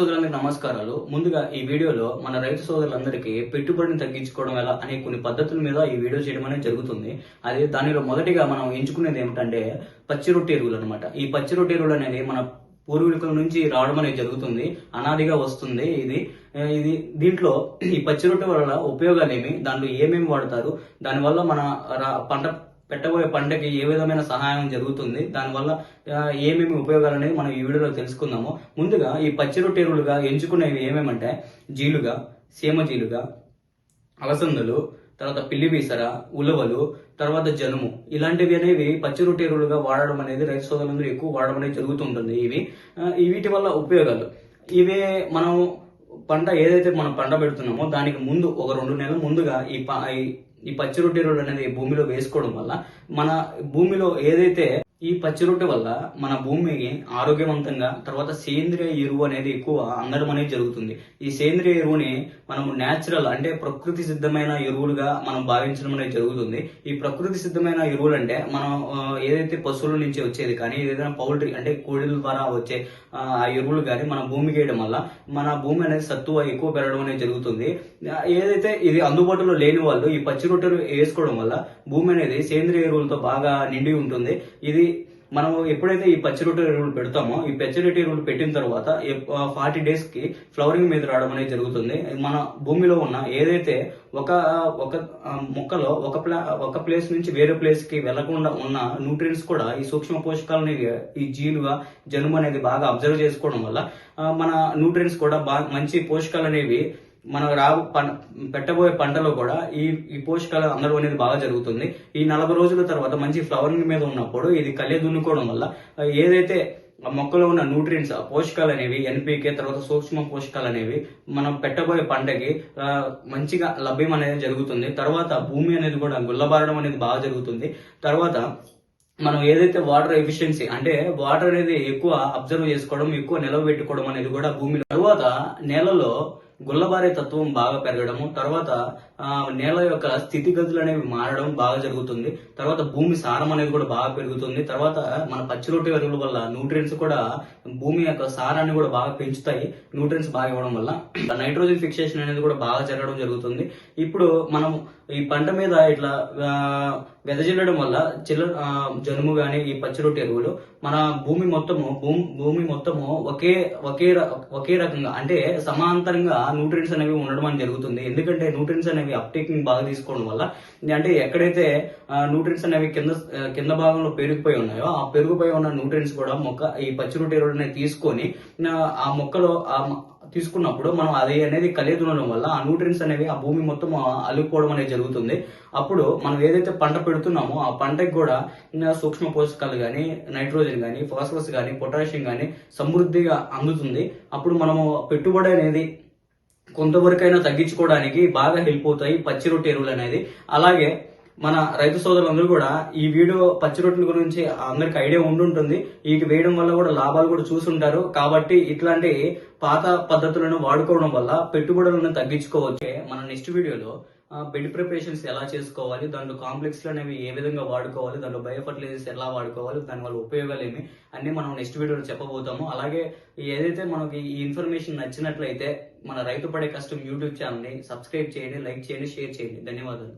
సోదరులందరికీ నమస్కారాలు. ముందుగా ఈ వీడియోలో మన రైతు సోదరులందరికీ పెట్టుబడిని తగ్గించుకోవడం ఎలా అనే కొన్ని పద్ధతుల మీద ఈ వీడియో చేయడం అనేది జరుగుతుంది. అది దానిలో మొదటిగా మనం ఎంచుకునేది ఏమిటంటే పచ్చి రొట్టె ఎరువులు అనమాట ఈ పచ్చి రొట్టె ఎరువులు అనేది మన పూర్వీకుల నుంచి రావడం అనేది జరుగుతుంది. అనాదిగా వస్తుంది ఇది. ఇది దీంట్లో ఈ పచ్చి రొట్టె వల్ల ఉపయోగాలు ఏమి? దాంట్లో ఏమేమి వాడతారు? దానివల్ల మన రా- పంట పెట్టబోయే పంటకి ఏ విధమైన సహాయం జరుగుతుంది? దానివల్ల ఏమేమి ఉపయోగాలు అనేది మనం ఈ వీడియోలో తెలుసుకుందాము. ముందుగా ఈ పచ్చి రొట్టె ఎరువులుగా ఎంచుకునేవి ఏమేమంటే జీలుగా సీమ జీలుగా అలసందలు తర్వాత పిల్లి బీసర ఉలవలు తర్వాత జనుము. ఇలాంటివి అనేవి పచ్చి రొట్టె ఎరువులుగా వాడడం అనేది రైతు సోదరులందరూ ఎక్కువ వాడడం అనేది జరుగుతుంటుంది ఇవి. ఈ వీటి వల్ల ఉపయోగాలు. ఇవే మనం పంట ఏదైతే మనం పంట పెడుతున్నామో దానికి ముందు ఒక రెండు నెలల ముందుగా ఈ ప- ఈ- ఈ పచ్చి రొట్టె రోడ్డు అనేది భూమిలో వేసుకోవడం వల్ల మన భూమిలో ఏదైతే ఈ పచ్చి రొట్టె వల్ల మన భూమికి ఆరోగ్యవంతంగా తర్వాత సేంద్రియ ఎరువు అనేది ఎక్కువ అందడం అనేది జరుగుతుంది. ఈ సేంద్రియ ఎరువుని మనం నేచురల్ అంటే ప్రకృతి సిద్ధమైన ఎరువులుగా మనం భావించడం అనేది జరుగుతుంది. ఈ ప్రకృతి సిద్ధమైన ఎరువులు అంటే మనం ఏదైతే పశువుల నుంచి వచ్చేది కానీ ఏదైనా పౌల్ట్రీ అంటే కోడిల ద్వారా వచ్చే ఆ ఎరువులు కానీ మన భూమికి వేయడం వల్ల మన భూమి అనేది సత్తువ ఎక్కువ పెరగడం అనేది జరుగుతుంది. ఏదైతే ఇది అందుబాటులో లేని వాళ్ళు ఈ పచ్చి రొట్టెలు వేసుకోవడం వల్ల భూమి అనేది సేంద్రియ ఎరువులతో బాగా నిండి ఉంటుంది. ఇది మనం ఎప్పుడైతే ఈ పచ్చి రొట్టె ఎరువులు పెడతామో ఈ పచ్చి రొట్టె ఎరువులు పెట్టిన తర్వాత ఫార్టీ డేస్కి ఫ్లవరింగ్ మీద రావడం అనేది జరుగుతుంది. మన భూమిలో ఉన్న ఏదైతే ఒక ఒక మొక్కలో ఒక ప్లా ఒక ప్లేస్ నుంచి వేరే ప్లేస్కి వెళ్ళకుండా ఉన్న న్యూట్రియన్స్ కూడా ఈ సూక్ష్మ పోషకాలని ఈ జీలుగా జనుము అనేది బాగా అబ్జర్వ్ చేసుకోవడం వల్ల మన న్యూట్రియన్స్ కూడా బాగా మంచి పోషకాలు అనేవి మనం రాబో పం- పెట్టబోయే పంటలో కూడా ఈ ఈ పోషకాలు అందడం అనేది బాగా జరుగుతుంది. ఈ నలభై రోజుల తర్వాత మంచి ఫ్లవరింగ్ మీద ఉన్నప్పుడు ఇది కళ్ళే దున్నుకోవడం వల్ల ఏదైతే ఆ మొక్కలో ఉన్న న్యూట్రియన్స్ ఆ పోషకాలు అనేవి ఎన్పీకే తర్వాత సూక్ష్మ పోషకాలు అనేవి మనం పెట్టబోయే పంటకి మంచిగా లభ్యం అనేది జరుగుతుంది. తర్వాత భూమి అనేది కూడా గుల్లబారడం అనేది బాగా జరుగుతుంది. తర్వాత మనం ఏదైతే వాటర్ ఎఫిషియన్సీ అంటే వాటర్ అనేది ఎక్కువ అబ్జర్వ్ చేసుకోవడం ఎక్కువ నిలవ పెట్టుకోవడం అనేది కూడా భూమి తర్వాత నేలలో గుల్లబారే తత్వం బాగా పెరగడము తర్వాత నేల యొక్క స్థితిగతులు అనేవి మారడం బాగా జరుగుతుంది. తర్వాత భూమి సారం అనేది కూడా బాగా పెరుగుతుంది. తర్వాత మన పచ్చి రొట్టె ఎరువుల వల్ల న్యూట్రియన్స్ కూడా భూమి యొక్క సారాన్ని కూడా బాగా పెంచుతాయి. న్యూట్రియన్స్ బాగా ఇవ్వడం వల్ల నైట్రోజన్ ఫిక్సేషన్ అనేది కూడా బాగా జరగడం జరుగుతుంది. ఇప్పుడు మనం ఈ పంట మీద ఇట్లా వెదజల్లడం వల్ల చిల్ల జనుము కానీ ఈ పచ్చి రొట్టె ఎరువులు మన భూమి మొత్తము భూమి భూమి మొత్తము ఒకే ఒకే ఒకే రకంగా అంటే సమాంతరంగా న్యూట్రియన్స్ అనేవి ఉండడం అని జరుగుతుంది. ఎందుకంటే న్యూట్రియన్స్ అనేవి అప్టేకింగ్ బాగా తీసుకోవడం వల్ల అంటే ఎక్కడైతే న్యూట్రియన్స్ అనేవి కింద కింద భాగంలో పెరిగిపోయి ఉన్నాయో ఆ పెరిగిపోయి ఉన్న న్యూట్రియన్స్ కూడా మొక్క ఈ పచ్చి రొట్టె ఎరువులని తీసుకొని ఆ, మొక్కలో ఆ తీసుకున్నప్పుడు మనం అది అనేది కలిగి ఉండడం వల్ల ఆ న్యూట్రియన్స్ అనేవి ఆ భూమి మొత్తం ఆ, అనేది జరుగుతుంది. అప్పుడు మనం ఏదైతే పంట పెడుతున్నామో ఆ పంటకి కూడా సూక్ష్మ పోషకాలు కానీ నైట్రోజన్ కానీ ఫాస్ఫరస్ కానీ పొటాషియం కానీ సమృద్ధిగా అందుతుంది. అప్పుడు మనము పెట్టుబడి అనేది కొంతవరకైనా తగ్గించుకోవడానికి బాగా హెల్ప్ అవుతాయి పచ్చి రొట్టె ఎరువులు అనేది. అలాగే మన రైతు సోదరులందరూ కూడా ఈ వీడియో పచ్చి రొట్టెల గురించి అందరికి ఐడియా ఉండుంటుంది. వీటి వేయడం వల్ల కూడా లాభాలు కూడా చూసుంటారు. కాబట్టి ఇట్లాంటి పాత పద్ధతులను వాడుకోవడం వల్ల పెట్టుబడులను తగ్గించుకోవచ్చు మన నెక్స్ట్ వీడియోలో బెడ్ ప్రిపరేషన్స్ ఎలా చేసుకోవాలి దాంట్లో కాంప్లెక్స్ అనేవి ఏ విధంగా వాడుకోవాలి దాంట్లో బయో ఫర్టిలైజర్స్ ఎలా వాడుకోవాలి దాని వల్ల ఉపయోగాలు ఏమి అన్ని మనం నెక్స్ట్ వీడియోలో చెప్పబోతాము. అలాగే ఏదైతే మనకి ఈ ఇన్ఫర్మేషన్ నచ్చినట్లయితే మన రైతు పడే కష్టం యూట్యూబ్ ఛానల్ని సబ్స్క్రైబ్ చేయండి లైక్ చేయండి షేర్ చేయండి. ధన్యవాదాలు.